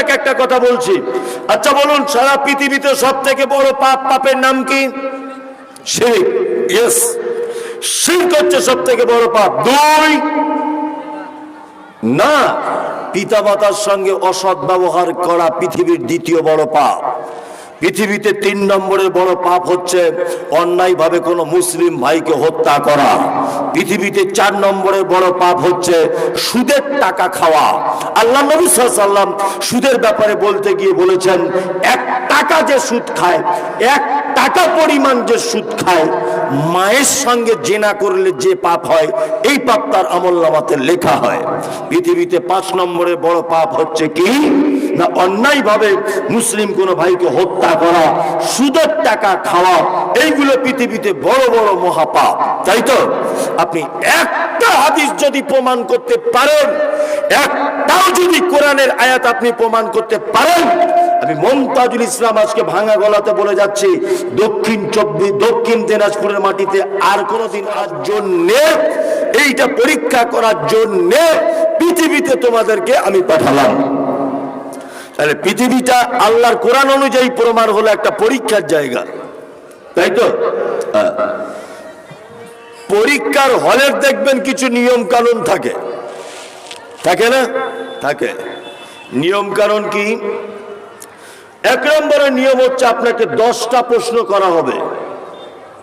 আপনাকে একটা কথা বলছি। আচ্ছা বলুন, সারা পৃথিবীতে সব থেকে বড় পাপ পাপের নাম কি? সব থেকে বড় পাপ। দুই, না পিতা মাতার সঙ্গে অসৎ ব্যবহার করা পৃথিবীর দ্বিতীয় বড় পাপ। পৃথিবীতে তিন নম্বরের বড় পাপ হচ্ছে অন্যায়ভাবে কোনো মুসলিম ভাইকে হত্যা করা। পৃথিবীতে চার নম্বরের বড় পাপ হচ্ছে সুদের টাকা খাওয়া। আল্লাহ নবী সাল্লাম সুদের ব্যাপারে বলতে গিয়ে বলেছেন, এক টাকা যে সুদ খায়, এক টাকা পরিমাণ যে সুদ খায়, মায়ের সঙ্গে জেনা করলে যে পাপ হয়, এই পাপ তার আমল লেখা হয়। পৃথিবীতে পাঁচ নম্বরের বড় পাপ হচ্ছে কি? না, অন্যায়ভাবে মুসলিম কোনো ভাইকে হত্যা করা, সুদের টাকা খাওয়া, এইগুলো পৃথিবীতে বড় বড় মহাপাপ। তাই তো? আপনি একটা হাদিস যদি প্রমাণ করতে পারেন, একটাও যদি কোরআনের আয়াত আপনি প্রমাণ করতে পারেন, আমি মমতাজুল ইসলাম আজকে ভাঙা গলাতে বলে যাচ্ছি, দক্ষিণ চব্বিশ দক্ষিণ দিনাজপুরের মাটিতে আর কোনোদিন আর জন্যে, এইটা পরীক্ষা করার জন্যে পৃথিবীতে তোমাদেরকে আমি পাঠালাম। তাহলে পৃথিবীটা আল্লাহর কোরআন অনুযায়ী প্রমাণ হলো একটা পরীক্ষার জায়গা। তাই তো? হ্যাঁ। পরীক্ষার হলের দেখবেন কিছু নিয়ম কানুন থাকে। থাকে না? থাকে। নিয়ম কানুন কি? এক নম্বরের নিয়ম হচ্ছে আপনাকে দশটা প্রশ্ন করা হবে।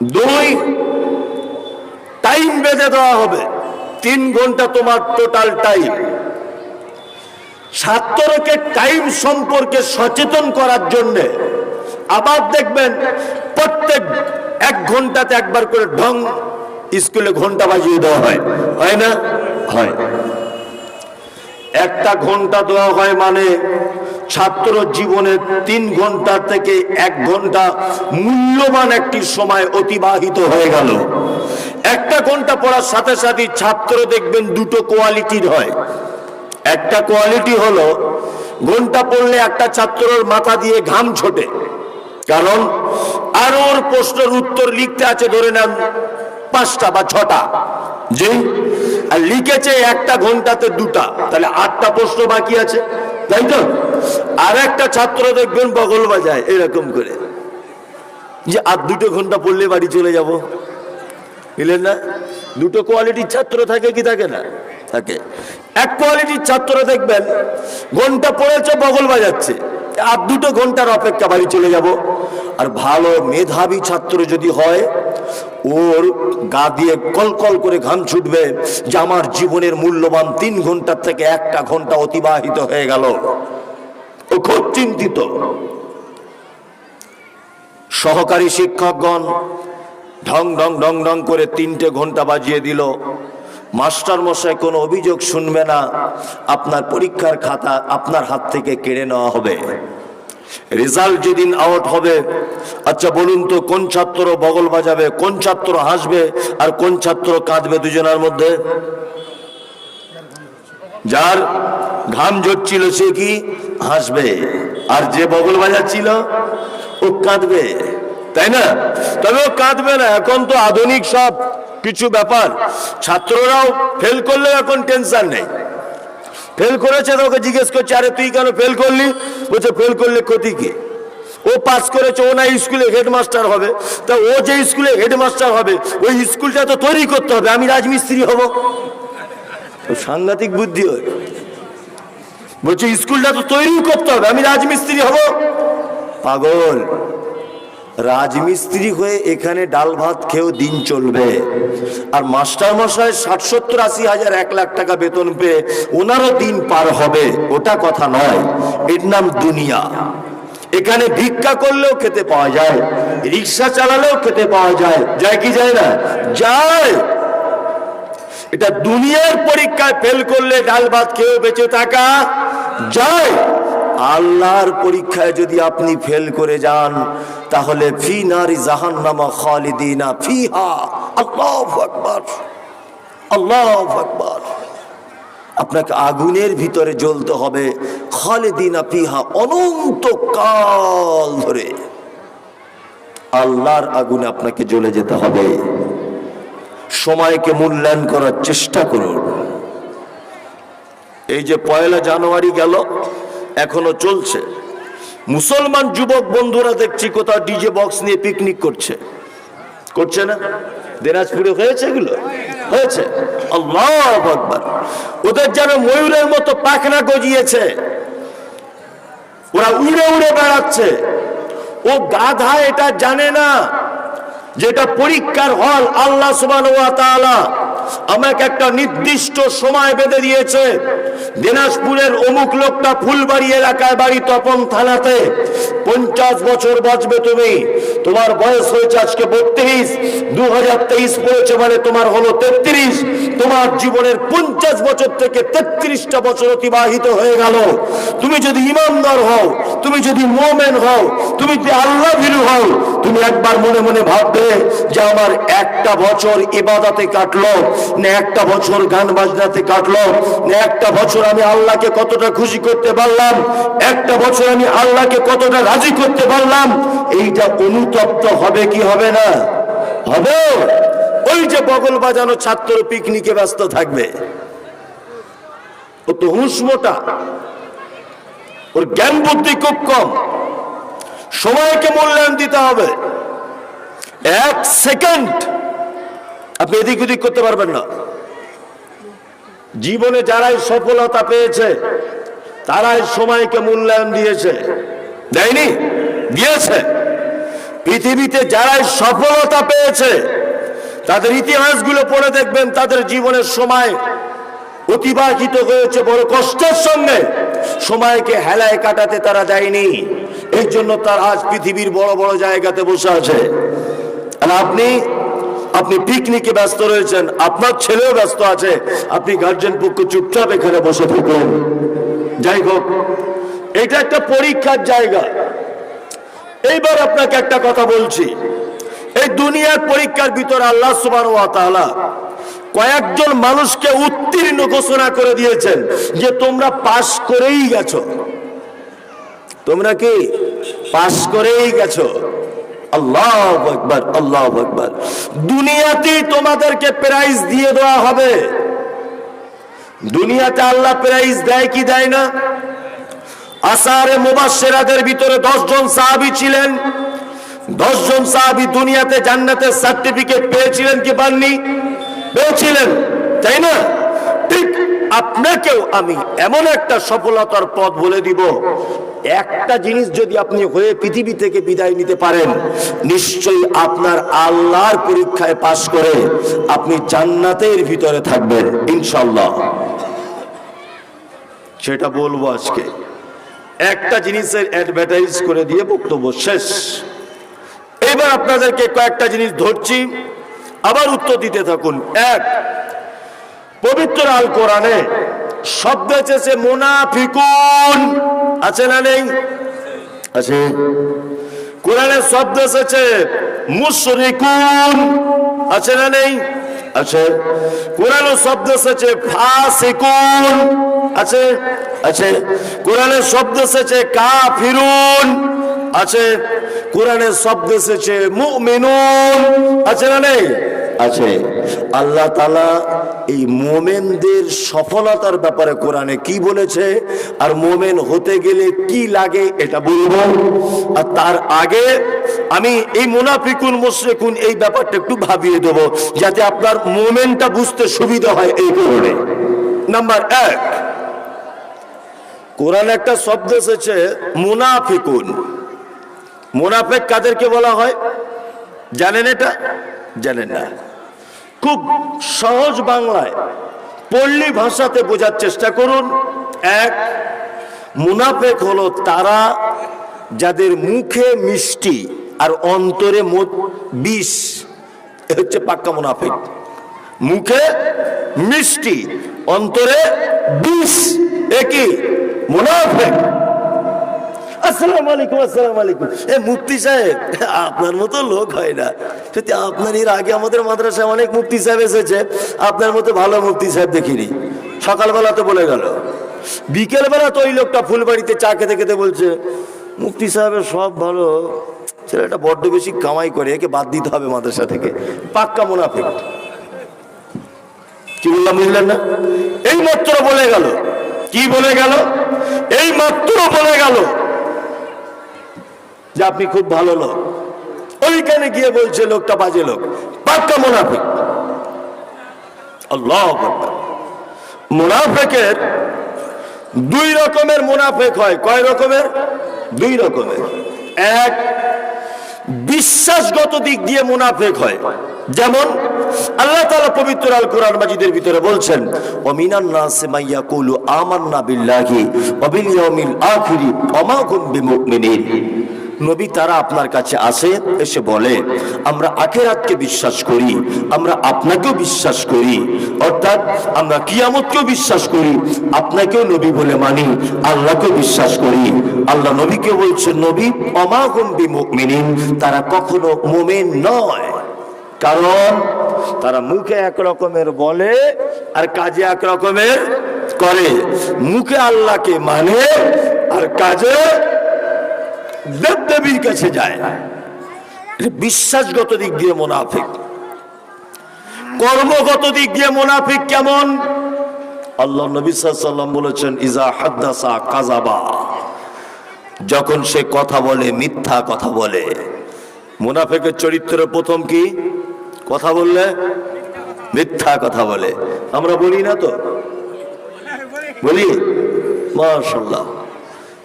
দুই টাইম বেঁধে দেওয়া হবে। তিন ঘণ্টা তোমার টোটাল টাইম ছাত্রকে টাইম সম্পর্কে সচেতন করার জন্যে আবার দেখবেন প্রত্যেক এক ঘন্টাতে একবার করে ঢং স্কুলে ঘণ্টা বাজিয়ে দেওয়া হয়। হয় না? হয়। একটা ঘণ্টা দেওয়া হয় মানে ছাত্র জীবনের তিন ঘণ্টা থেকে এক ঘণ্টা মূল্যবান একটি সময় অতিবাহিত হয়ে গেল। একটা ঘণ্টা পড়ার সাথে সাথে ছাত্র দেখবেন দুটো কোয়ালিটির হয়। একটা কোয়ালিটি হলো ঘণ্টা পড়লে একটা ছাত্রর মাথা দিয়ে ঘাম ছোটে। কারণ আর ওর প্রশ্নের উত্তর লিখতে আছে ধরে নেন পাঁচটা বা ছটা। জি? আর লিখেছে একটা ঘন্টাতে দুটা, তাহলে আটটা প্রশ্ন বাকি আছে, তাই তো? আর একটা ছাত্র দেখবেন বগল বাজায়, এরকম করে। যে আর দুটো ঘণ্টা পড়লে বাড়ি চলে যাব। বুঝলেন না? দুটো কোয়ালিটির ছাত্র থাকে কি থাকে না? থাকে। এক কোয়ালিটির ছাত্ররা দেখবেন, ঘণ্টা পড়েছে, বগল বাজাচ্ছে। আর দুটো ঘণ্টার অপেক্ষা বাড়ি চলে যাব। আর ভালো মেধাবী ছাত্র যদি হয়, ওর গা দিয়ে কলকল করে ঘাম ছুটবে যে আমার জীবনের মূল্যবান তিন ঘণ্টার থেকে একটা ঘণ্টা অতিবাহিত হয়ে গেল। ও খুব চিন্তিত। সহকারী শিক্ষকগণ ঢং ঢং ঢং ঢং করে তিনটে ঘণ্টা বাজিয়ে দিল। মাস্টার মশাই কোনো অভিযোগ শুনবে না। আপনার পরীক্ষার খাতা আপনার হাত থেকে কেড়ে নেওয়া হবে। রেজাল্ট যেদিন আউট হবে আচ্ছা বলুন তো কোন ছাত্র বগল বাজাবে, কোন ছাত্র হাসবে আর কোন ছাত্র কাঁদবে দুজনের মধ্যে? যার ঘাম ঝরছিল সে কি? হাসবে। আর যে বগল বাজাচ্ছিল, ও কাঁদবে। তাই না? তবে ও কাঁদবে না, এখন তো আধুনিক সব কিছু ব্যাপার। ছাত্ররাও ফেল করলেও এখন টেনশন নেই। ফেল করেছে ওকে জিজ্ঞেস করছে, আরে তুই কেন ফেল করলি? বলছে ফেল করলে ক্ষতি কি? ও পাস করেছে, ও না স্কুলে হেডমাস্টার হবে। তা ও যে স্কুলে হেডমাস্টার হবে, ওই স্কুলটা তো তৈরি করতে হবে, আমি রাজমিস্ত্রি হব। সাংঘাতিক বুদ্ধি হয় বলছে স্কুলটা তো তৈরি করতে হবে, আমি রাজমিস্ত্রি হব। পাগল। রাজমিস্ত্রি হয়ে এখানে ডাল ভাত খেয়েও দিন চলবে। আর মাস্টার মশাই ষাট সত্তর আশি হাজার এক লাখ টাকা বেতন পেয়ে ওনারও দিন পার হবে, ওটা কথা নয়। এর নাম দুনিয়া। এখানে ভিক্ষা করলেও খেতে পাওয়া যায়, রিক্সা চালালেও খেতে পাওয়া যায়। যায় কি যায় না? যায়। এটা দুনিয়ার পরীক্ষায় ফেল করলে ডাল ভাত খেয়েও বেঁচে থাকা, যায়। আল্লাহর পরীক্ষায় যদি আপনি ফেল করে যান তাহলে ফি নারি জাহান্নামা খালিদিনা ফিহা। আল্লাহু আকবার। আল্লাহু আকবার। আপনাকে আগুনের ভিতরে জ্বলতে হবে। খালিদিনা ফিহা অনন্ত কাল ধরে। আল্লাহর আগুনে আপনাকে জ্বলে যেতে হবে। সময়কে মূল্যায়ন করার চেষ্টা করুন। এই যে পয়লা জানুয়ারি গেল, এখনও চলছে। মুসলমান যুবক বন্ধুরা দেখছি কোথাও ডিজে বক্স নিয়ে পিকনিক করছে। করছে না? দিনাজপুরে হয়েছে এগুলো? হয়েছে। আল্লাহ আকবার। ওদের যেন ময়ূরের মতো পাখনা গজিয়েছে। ওরা উড়ে উড়ে বেড়াচ্ছে। ও গাধা এটা জানে না যেটা পরীক্ষার হল। আল্লাহ সুবহানাহু ওয়া আমাকে একটা নির্দিষ্ট সময় বেঁধে দিয়েছে। দিনাজপুরের অমুক লোকটা ফুলবাড়ি এলাকায় বাড়ি তপন থানাতে। পঞ্চাশ বছর বাঁচবে তুমি। তোমার বয়স হয়েছে আজকে বত্রিশ। দু হাজার তেইশ পড়েছে মানে তোমার হলো তেত্রিশ। তোমার জীবনের পঞ্চাশ বছর থেকে তেত্রিশটা বছর অতিবাহিত হয়ে গেল। তুমি যদি ইমানদার হও, তুমি যদি মোমেন হও, তুমি যদি আল্লাহ ভিরু হও, তুমি একবার মনে মনে ভাববে যে আমার একটা বছর ইবাদাতে কাটলো। না একটা বছর গান বাজনাতে কাটলো, না একটা বছর আমি আল্লাহকে কতটা খুশি করতে পারলাম, একটা বছর আমি আল্লাহকে কতটা রাজি করতে পারলাম, এইটা অনুতপ্ত হবে কি হবে না? হবে। ওই যে বগল বাজানো ছাত্র পিকনিকে ব্যস্ত থাকবে। ও তো হুঁসমোটা ওর জ্ঞান বুদ্ধি খুব কম। সময়কে মূল্যায়ন দিতে হবে। এক সেকেন্ড। আপনি এদিক ওদিক করতে পারবেন না। জীবনে যারাই সফলতা পেয়েছে, তারাই সময়কে মূল্যায়ন দিয়েছে। দেয়নি? দিয়েছে। পৃথিবীতে যারাই সফলতা পেয়েছে, তাদের ইতিহাসগুলো পড়ে দেখবেন, তাদের জীবনের সময় অতিবাহিত হয়েছে বড় কষ্টের সঙ্গে। সময়কে হেলায় কাটাতে তারা দেয়নি এই জন্য তার আজ পৃথিবীর বড় বড় জায়গাতে বসে আছে। আর আপনি আপনি পিকনিকে ব্যস্ত রয়েছেন, আপনার ছেলেও ব্যস্ত আছে, আপনি গার্জেন পক্ষ চুপচাপ এখানে বসে থাকুন। যাই হোক, এটা একটা পরীক্ষার জায়গা। এইবার আপনাকে একটা কথা বলছি। এই দুনিয়ার পরীক্ষার ভিতরে আল্লাহ তাআলা কয়েকজন মানুষকে উত্তীর্ণ ঘোষণা করে দিয়েছেন যে তোমরা পাশ করেই গেছো। তোমরা কি পাশ করেই গেছো? আল্লাহ আকবার, আল্লাহ দুনিয়াতেই তোমাদেরকে প্রাইজ দিয়ে দেওয়া হবে। দুনিয়াতে আল্লাহ প্রাইজ দেয় কি দেয় না? আসারে মুবাশশিরাদের ভিতরে দশজন সাহাবী ছিলেন। দশজন সাহাবী দুনিয়াতে জান্নাতের সার্টিফিকেট পেয়েছিলেন কি পাননি? পেয়েছিলেন, তাই না? ঠিক আপনাকেও আমি এমন একটা সফলতার পথ বলে দিব একটা জিনিস যদি আপনি হয়ে পৃথিবী থেকে বিদায় নিতে পারেন, নিশ্চয়ই আপনার আল্লাহর পরীক্ষায় পাশ করে আপনি জান্নাতের ভিতরে থাকবেন ইনশাল্লাহ সেটা বলব আজকে। একটা জিনিসের অ্যাডভার্টাইজ করে দিয়ে বক্তব্য শেষ। এবার আপনাদেরকে কয়েকটা জিনিস ধরছি, আবার উত্তর দিতে থাকুন। এক, পবিত্র আল কোরআনে শব্দ এসেছে মোনাফিকুন। আছে না নেই? আছে। কোরআনের শব্দ এসেছে মুশরিকুন। আছে না নেই? আছে। কোরআনে শব্দ এসেছে ফাসিকুন। আছে। আছে। কোরআনের শব্দ এসেছে কাফিরুন। আছে। কোরআনের শব্দ এসেছে মুমিনুন। আছে না নেই? আছে। আল্লাহ তালা এই মোমেনদের সফলতার ব্যাপারে কোরআনে কি বলেছে? আর মোমেন হতে গেলে কি লাগে এটা বলব? আর তার আগে আমি এই মুনাফিকুন, মুশরিকুন এই ব্যাপারটা একটু ভাবিয়ে দেবো, যাতে আপনার মোমেনটা বুঝতে সুবিধা হয় এই কারণে। নাম্বার এক, কোরআন একটা শব্দ এসেছে, মুনাফিকুন। মুনাফেক কাদেরকে বলা হয়? জানেন এটা? জানেন না। খুব সহজ বাংলায় পল্লী ভাষাতে বোঝার চেষ্টা করুন। এক, মুনাফেক হলো তারা যাদের মুখে মিষ্টি আর অন্তরে বিষ। এ হচ্ছে পাক্কা মুনাফেক। মুখে মিষ্টি, অন্তরে বিষ। একই মুনাফেক। আসসালামু আলাইকুম আসসালামু আলাইকুম। এ মুফতি সাহেব, আপনার মতো লোক হয় না। সত্যি, আপনার এর আগে আমাদের মাদ্রাসায় অনেক মুফতি সাহেব এসেছে। আপনার মতো ভালো মুফতি সাহেব দেখিনি। সকালবেলা তো বলে গেল। বিকেলবেলা তো ওই লোকটা ফুলবাড়িতে চা খেতে খেতে বলছে, মুফতি সাহেবের সব ভালো। ছেলেটা বড্ড বেশি কামাই করে, একে বাদ দিতে হবে মাদ্রাসা থেকে। পাক্কা মুনাফিক। কি বললাম, বুঝলেন না? এই মাত্র বলে গেল। কি বলে গেল? এই মাত্র বলে গেল যে আপনি খুব ভালো লোক। ওইখানে গিয়ে বলছে, লোকটা বাজে লোক। পাক্কা মুনাফিক। আকবার। দুই রকমের মোনাফেক হয়। কয় রকমের? দুই রকমের। এক, বিশ্বাসগত দিক দিয়ে মুনাফেক হয়। যেমন, আল্লাহ তাআলা পবিত্র আল কোরআন মাজিদের ভিতরে বলছেন, ওমিনান নাসে মাইয়া কুলু আমান্না বিল্লাহি ওয়া বিল ইয়াউমিল আখিরি ওয়া মা হুম বিমুমিনিন। নবী তারা আপনার কাছে আসে, এসে বলে, আমরা আখেরাতকে বিশ্বাস করি, আমরা আপনাকেও বিশ্বাস করি। অর্থাৎ আমরা কিয়ামতকেও বিশ্বাস করি, আপনাকেও নবী বলে মানি, আল্লাহকেও বিশ্বাস করি। আল্লাহ নবীকে বলছে নবী অমাগম বিমুমিনিন, তারা কখনো মোমেন নয়। কারণ তারা মুখে এক রকমের বলে আর কাজে এক রকমের করে। মুখে আল্লাহকে মানে আর কাজে দেব দেবীর কাছে যায়। বিশ্বাসগত দিক দিয়ে মোনাফিক। কর্মগত দিক দিয়ে মোনাফিক কেমন? আল্লাহ নবী বলেছেন ইজা হাদ্দাসা কাজাবা যখন সে কথা বলে, মিথ্যা কথা বলে। মুনাফেকের চরিত্রের প্রথম কি? কথা বললে? মিথ্যা কথা বলে। আমরা বলি না তো? বলি? মাশাল্লাহ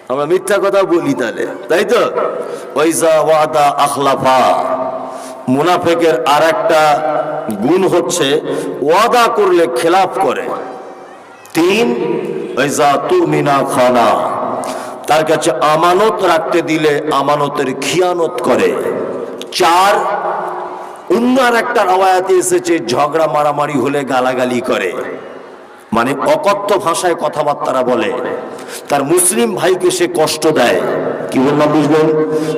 আমরা মিথ্যা কথা বলি তাহলে, তাই তো? ওয়াইজা ওয়াদা আখলাফা। মুনাফেকের আর একটা গুণ হচ্ছে ওয়াদা করলে খেলাফ করে। তিন, ওয়াইজা তুমিনা খানা। তার কাছে আমানত রাখতে দিলে আমানতের খিয়ানত করে। চার অন্য আর একটা রওয়ায়াতে এসেছে, ঝগড়া মারামারি হলে গালাগালি করে। মানে অকথ্য ভাষায় কথাবার্তা বলে। তার মুসলিম ভাইকে সে কষ্ট দেয়। কি বললাম বুঝলেন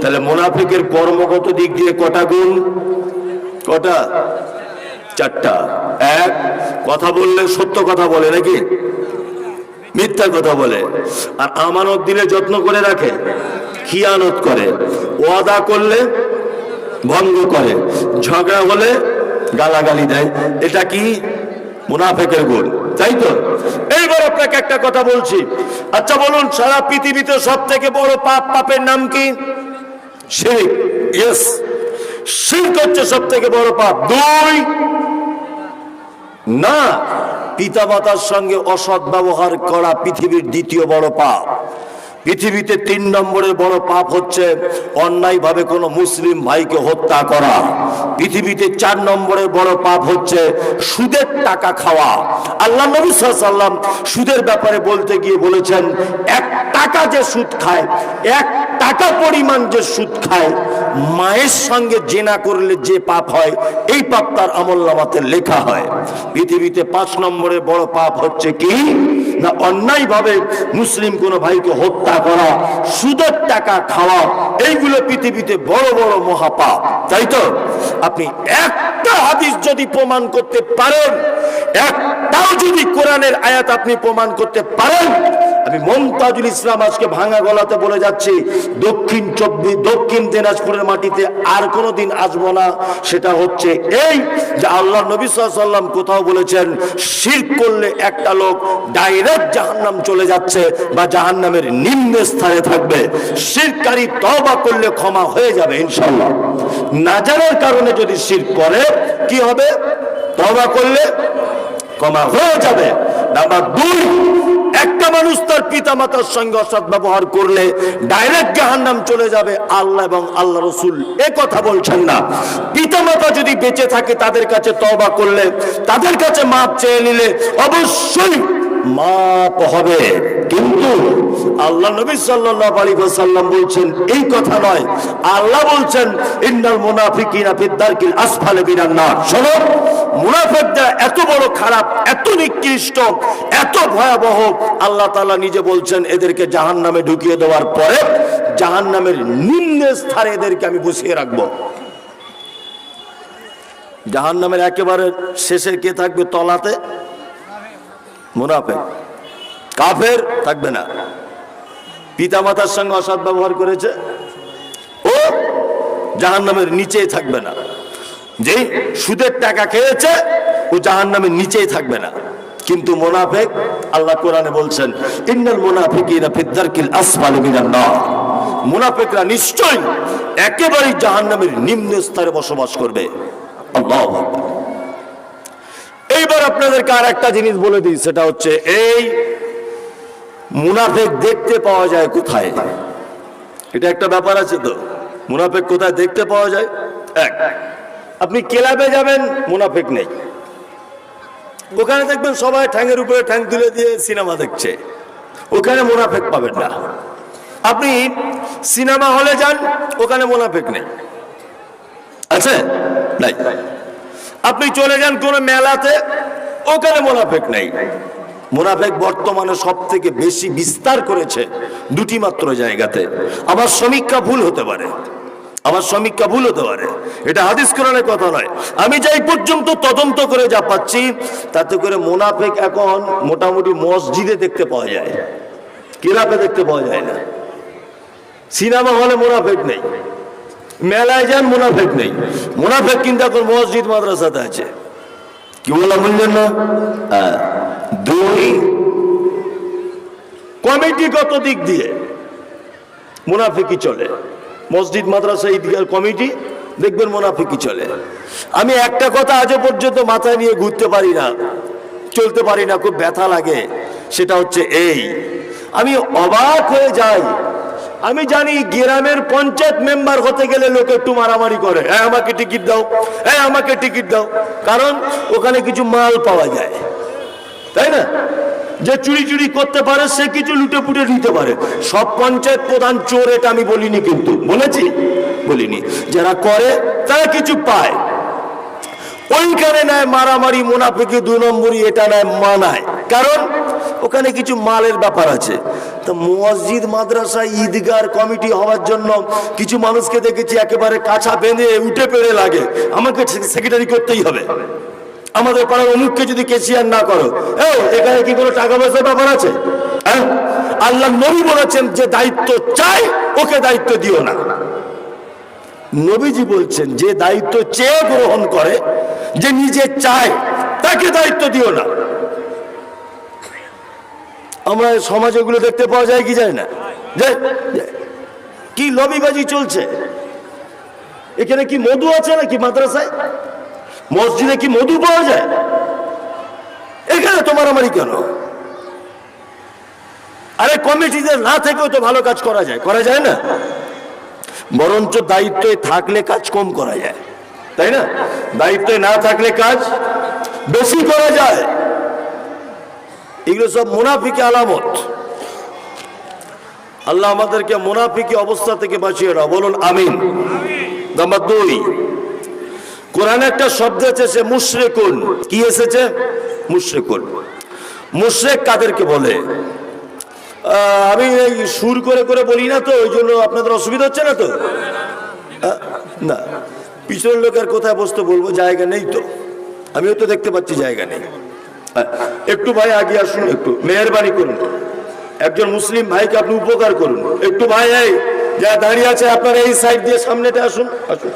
তাহলে মোনাফিকের কর্মগত দিক দিয়ে কটা গুণ? কটা? চারটা। এক, কথা বললে সত্য কথা বলে নাকি? মিথ্যা কথা বলে। আর আমানত দিলে যত্ন করে রাখে, খিয়ানত করে। ওয়াদা করলে ভঙ্গ করে। ঝগড়া হলে গালাগালি দেয়। এটা কি? মুনাফেকের গুণ, তাই তো? এইবার আপনাকে একটা কথা বলছি। আচ্ছা বলুন, সারা পৃথিবীতে সব থেকে বড় পাপ পাপের নাম কি? হচ্ছে সব থেকে বড় পাপ। দুই, না, পিতামাতার সঙ্গে অসৎ ব্যবহার করা পৃথিবীর দ্বিতীয় বড় পাপ। পৃথিবীতে তিন নম্বরের বড় পাপ হচ্ছে অন্যায়ভাবে কোনো মুসলিম ভাইকে হত্যা করা। পৃথিবীতে চার নম্বরের বড় পাপ হচ্ছে সুদের টাকা খাওয়া। আল্লাহ নবী সাল্লাম সুদের ব্যাপারে বলতে গিয়ে বলেছেন, এক টাকা যে সুদ খায়, এক টাকা পরিমাণ যে সুদ খায়, মায়ের সঙ্গে জেনা করলে যে পাপ হয়, এই পাপ তার আমল লেখা হয়। পৃথিবীতে পাঁচ নম্বরের বড় পাপ হচ্ছে কি? না, অন্যায়ভাবে মুসলিম কোনো ভাইকে হত্যা করা, সুদের টাকা খাওয়া, এইগুলো পৃথিবীতে বড় বড় মহাপাপ। তাই তো? আপনি একটা হাদিস যদি প্রমাণ করতে পারেন, একটাও যদি কোরআনের আয়াত আপনি প্রমাণ করতে পারেন আমি মমতাজুল ইসলাম আজকে ভাঙা গলাতে বলে যাচ্ছি, দক্ষিণ চব্বিশ দক্ষিণ দিনাজপুরের মাটিতে আর কোনোদিন আসব না। সেটা হচ্ছে এই যে আল্লাহ নবী সাল্লাম কোথাও বলেছেন শির করলে একটা লোক ডাইরেক্ট জাহান্নাম চলে যাচ্ছে বা জাহান্নামের নিম্ন স্থানে থাকবে। শিরকারী তবা করলে ক্ষমা হয়ে যাবে ইনশাল্লাহ না জানার কারণে যদি শির করে, কি হবে? তবা করলে ক্ষমা হয়ে যাবে। নাম্বার দুই একটা মানুষ তার পিতা মাতার সঙ্গে অসৎ ব্যবহার করলে ডাইরেক্ট জাহান্নাম চলে যাবে আল্লাহ এবং আল্লাহ রসুল। এ কথা বলছেন না। পিতা মাতা যদি বেঁচে থাকে তাদের কাছে তবা করলে, তাদের কাছে মাপ চেয়ে নিলে অবশ্যই মাপ হবে। কিন্তু আল্লাহ নবী সাল্লাল্লাহু আলাইহি ওয়াসাল্লাম বলছেন, এই কথা নয়। আল্লাহ বলছেন, ইন্নাল মুনাফিকিনা ফিদ দারকিল আসফালি মিনান নার। শোনো মুনাফিকরা এত বড় খারাপ, এত নিকৃষ্ট, এত ভয়াবহ, আল্লাহ তাআলা নিজে বলছেন, এদেরকে জাহান্নামে ঢুকিয়ে দেওয়ার পরে জাহান্নামের নিম্ন স্থানে এদেরকে আমি বসিয়ে রাখব। জাহান্নামের একেবারে শেষে কে থাকবে? তলাতে। মুনাফেক। কাফের থাকবে না। পিতা মাতার সঙ্গে অসৎ ব্যবহার করেছে, ও জাহান নামের নিচেই থাকবে না। যে সুদের টাকা খেয়েছে, ও জাহান নামের নিচেই থাকবে না। কিন্তু মোনাফেক, আল্লাহ কোরআনে বলছেন, ইন্নাল মুনাফিকিনা ফিদ্দারকিল আসফালি নার। মুনাফিকরা নিশ্চয়ই একেবারেই জাহান্নামের নিম্ন স্তরে বসবাস করবে। আল্লাহু এইবার আপনাদেরকে আর একটা জিনিস বলে দিই, সেটা হচ্ছে এই মুনাফেক দেখতে পাওয়া যায় কোথায়? এটা একটা ব্যাপার আছে তো। মুনাফেক কোথায় দেখতে পাওয়া যায়? এক, আপনি ক্লাবে যাবেন, মুনাফেক নেই। ওখানে দেখবেন সবাই ঠ্যাঙের উপরে ঠ্যাং তুলে দিয়ে সিনেমা দেখছে। ওখানে মুনাফেক পাবেন না। আপনি সিনেমা হলে যান, ওখানে মুনাফেক নেই। আছে? নাই। আপনি চলে যান কোন মেলাতে, ওখানে মোনাফেক নেই। মোনাফেক বর্তমানে সব থেকে বেশি বিস্তার করেছে দুটি মাত্র জায়গাতে। আবার সমীক্ষা ভুল হতে পারে। আমার সমীক্ষা ভুল হতে পারে। এটা হাদিস কোরআনের কথা নয়। আমি যাই পর্যন্ত তদন্ত করে যা পাচ্ছি, তাতে করে মোনাফেক এখন মোটামুটি মসজিদে দেখতে পাওয়া যায়। কিরাপে দেখতে পাওয়া যায় না। সিনেমা হলে মোনাফেক নেই। মেলায় যান, মুনাফেক নেই। মুনাফেক কিন্তু এখন মসজিদ, মাদ্রাসাতে আছে। কি বললাম, বুঝলেন না? হ্যাঁ। দুই, কমিটিগত দিক দিয়ে মুনাফিকি চলে। মসজিদ, মাদ্রাসা ঈদগার কমিটি, দেখবেন মুনাফিকি চলে। আমি একটা কথা আজও পর্যন্ত মাথায় নিয়ে ঘুরতে পারি না, চলতে পারি না, খুব ব্যথা লাগে। সেটা হচ্ছে এই। আমি অবাক হয়ে যাই আমি জানি গ্রামের পঞ্চায়েত মেম্বার হতে গেলে লোকে একটু মারামারি করে। হ্যাঁ আমাকে টিকিট দাও। হ্যাঁ আমাকে টিকিট দাও। কারণ ওখানে কিছু মাল পাওয়া যায়। তাই না? যে চুরি চুরি করতে পারে, সে কিছু লুটে পুটে নিতে পারে। সব পঞ্চায়েত প্রধান চোর, এটা আমি বলিনি কিন্তু। বলেছি? বলিনি। যারা করে, তারা কিছু পায়। ওইখানে নেয় মারামারি, মুনাফিকি দুই নম্বরই, এটা নেয় মানায় কারণ ওখানে কিছু মালের ব্যাপার আছে। তো মসজিদ, মাদ্রাসা, ঈদগার, কমিটি হওয়ার জন্য কিছু মানুষকে দেখেছি একেবারে কাছা বেঁধে উঠে পেরে লাগে। আমাকে সেক্রেটারি করতেই হবে। আমাদের পাড়ার অমুককে যদি কেসিয়ার না করো এখানে কি কোনো টাকা পয়সার ব্যাপার আছে? হ্যাঁ? আল্লাহ নবী বলেছেন, যে দায়িত্ব চাই, ওকে দায়িত্ব দিও না। নবীজি বলছেন, যে দায়িত্ব চেয়ে গ্রহণ করে, যে নিজে চায়, তাকে দায়িত্ব দিও না। আমরা সমাজে এগুলো দেখতে পাওয়া যায় কি যায় না। কি লবিবাজি চলছে? এখানে কি মধু আছে নাকি মাদ্রাসায়? মসজিদে কি মধু পাওয়া যায়? এখানে তোমার আমারই কেন? আরে কমিটিতে না থেকেও তো ভালো কাজ করা যায়। করা যায় না? বরঞ্চ দায়িত্বে থাকলে কাজ কম করা যায়। তাই না? দায়িত্বে না থাকলে কাজ বেশি করা যায়। এগুলো সব মুনাফিকে আলামত। আল্লাহ আমাদেরকে মুনাফিকি অবস্থা থেকে বাঁচিয়ে না বলুন, আমিন। নাম্বার দুই, কোরআনে একটা শব্দ এসেছে মুশরেকুন। কি এসেছে? মুশরেকুন। মুশরেক কাদেরকে বলে? আমি সুর করে করে বলি না তো, ওই জন্য আপনাদের অসুবিধা হচ্ছে না তো? না, পিছনের লোকের কোথায় বসতে বলব? জায়গা নেই তো। আমিও তো দেখতে পাচ্ছি জায়গা নেই। একটু ভাই আগে আসুন, একটু মেহরবানি করুন। একজন মুসলিম ভাইকে আপনি উপকার করুন। একটু ভাই, এই যারা দাঁড়িয়ে আছে আপনার এই সাইড দিয়ে সামনেটা আসুন আসুন।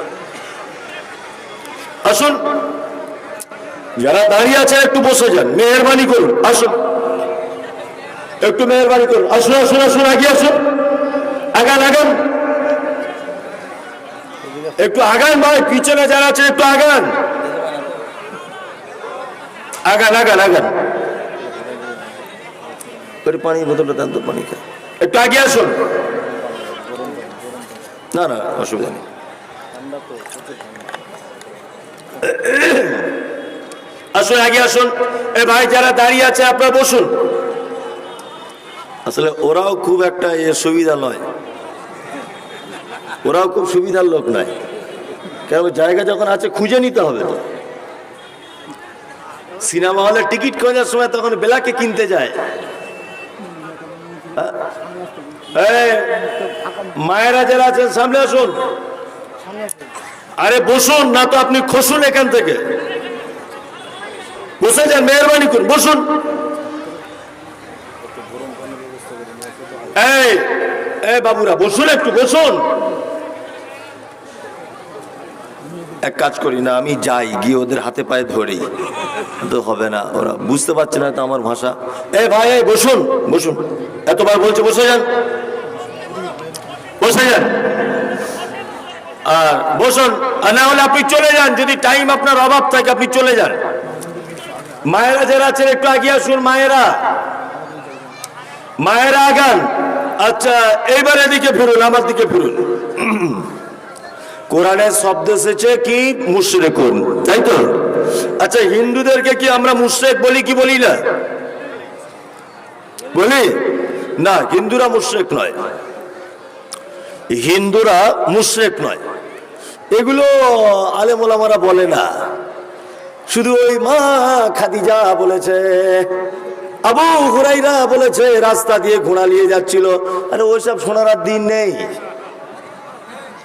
আসুন। যারা দাঁড়িয়ে আছে, একটু বসে যান। মেহরবানি করুন, আসুন। একটু মেহরবানি করুন। আসুন আসুন আসুন আগে আসুন। আগান আগান। একটু আগান ভাই পিছনে যারা আছে একটু আগান। আগান আগান আগান। পানি বোতলটা দেন তো পানি খান একটু আগে আসুন। না না অসুবিধা নেই। আসুন আগে আসুন। এ ভাই যারা দাঁড়িয়ে আছে আপনারা বসুন। আসলে ওরাও খুব একটা এ সুবিধা নয়। ওরাও খুব সুবিধার লোক নয়। কেন জায়গা যখন আছে খুঁজে নিতে হবে তো। সিনেমা হলে টিকিট খোঁজার সময় তখন বেলাকে কিনতে যায়। মায়েরা যারা আছেন, সামনে আসুন। আরে বসুন, না তো আপনি খসুন এখান থেকে। বসে যান, মেহরবানি করুন, বসুন। এই এই বাবুরা, বসুন একটু, বসুন। এক কাজ করি না, আমি যাই, গিয়ে ওদের হাতে পায়ে ধরি। তো হবে না, ওরা বুঝতে পারছে না তো আমার ভাষা। এ ভাই, এই, বসুন বসুন। এতবার বলছে, বসে যান। বসে যান। আর বসুন, আর না হলে আপনি চলে যান, যদি টাইম আপনার অভাব থাকে, আপনি চলে যান। মায়েরা যারা আছেন, একটু আগে আসুন, মায়েরা। মায়েরা আগান। আচ্ছা এইবার এদিকে ফিরুন, আমার দিকে ফিরুন। কোরআনের শব্দ এসেছে কি? মুশরেকুন তাই তো? আচ্ছা হিন্দুদেরকে কি আমরা মুশরেক বলি কি বলি না? বলি? না, হিন্দুরা মুশরেক নয়। হিন্দুরা মুশরেক নয়। এগুলো আলেমোলামারা বলে না। শুধু ওই মা খাদিজা বলেছে। আবু হুরাইরা বলেছে, রাস্তা দিয়ে ঘোড়া নিয়ে যাচ্ছিল। আরে ওসব শোনার আর দিন নেই।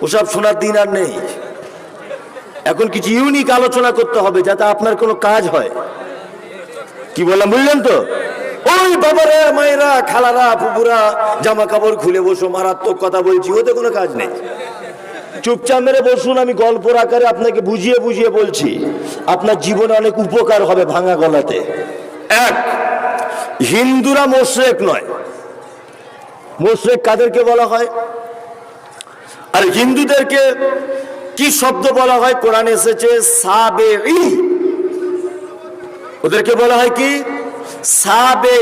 ওসব শোনার দিন আর নেই। এখন কিছু ইউনিক আলোচনা করতে হবে যাতে আপনার কোনো কাজ হয়। কি বললাম, বুঝলেন তো? ওই বাবারা, মায়েরা, খালারা ফুপুরা জামা কাপড় খুলে বসো, মারাত্মক কথা বলছি, ওতে কোনো কাজ নেই। চুপচাপ মেরে বসুন, আমি গল্পর আকারে আপনাকে বুঝিয়ে বুঝিয়ে বলছি, আপনার জীবনে অনেক উপকার হবে ভাঙা গলাতে। এক হিন্দুরা মোশরেক নয়। মোশরেক কাদেরকে বলা হয়? আর হিন্দুদেরকে কি শব্দ বলা হয়? কোরআন এসেছে সাবে ওদেরকে বলা হয় কি? সাবে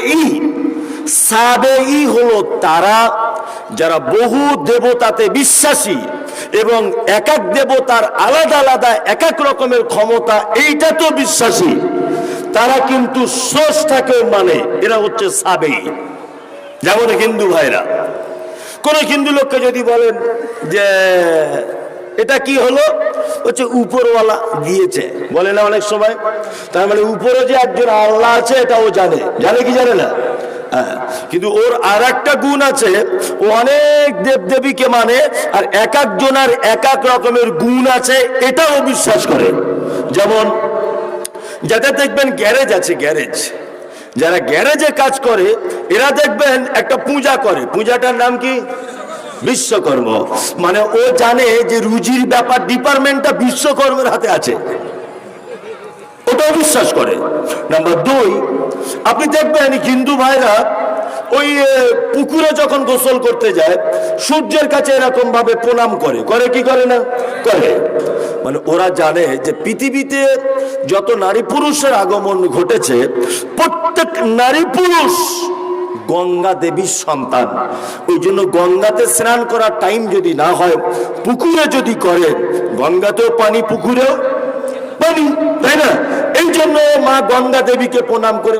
সাবে হলো তারা যারা বহু দেবতাতে বিশ্বাসী এবং এক এক দেবতার আলাদা আলাদা এক এক রকমের ক্ষমতা, এইটা তো বিশ্বাসী। তারা কিন্তু স্রষ্টাকে মানে। এরা হচ্ছে সাবে। যেমন হিন্দু ভাইরা। কোন হিন্দু লোককে যদি বলেন যে এটা কি হলো? হচ্ছে উপরওয়ালা দিয়েছে বলে না অনেক সময়? তার মানে উপরে যে একজন আল্লাহ আছে এটা ও জানে। জানে কি জানে না? হ্যাঁ, কিন্তু ওর আর একটা গুণ আছে ও অনেক দেব দেবীকে মানে আর এক একজনের এক এক রকমের গুণ আছে এটাও বিশ্বাস করে। যেমন যাদের দেখবেন গ্যারেজ আছে, গ্যারেজ। যারা গ্যারেজে কাজ করে, এরা দেখবেন একটা পূজা করে। পূজাটার নাম কি? বিশ্বকর্ম। মানে ও জানে যে রুজির ব্যাপার, ডিপার্টমেন্টটা বিশ্বকর্মের হাতে আছে। ওটাও বিশ্বাস করে। নাম্বার দুই, আপনি দেখবেন হিন্দু ভাইরা ওই পুকুরে যখন গোসল করতে যায়, সূর্যের কাছে এরকম ভাবে প্রণাম করে। করে কি করে না? করে। মানে ওরা জানে যে পৃথিবীতে যত নারী পুরুষের আগমন ঘটেছে, প্রত্যেক নারী পুরুষ গঙ্গা দেবীর সন্তান। ওই জন্য গঙ্গাতে স্নান করার টাইম যদি না হয়, পুকুরে যদি করে, গঙ্গাতেও পানি, পুকুরেও পানি, তাই না? এই জন্য মা গঙ্গা দেবীকে প্রণাম করে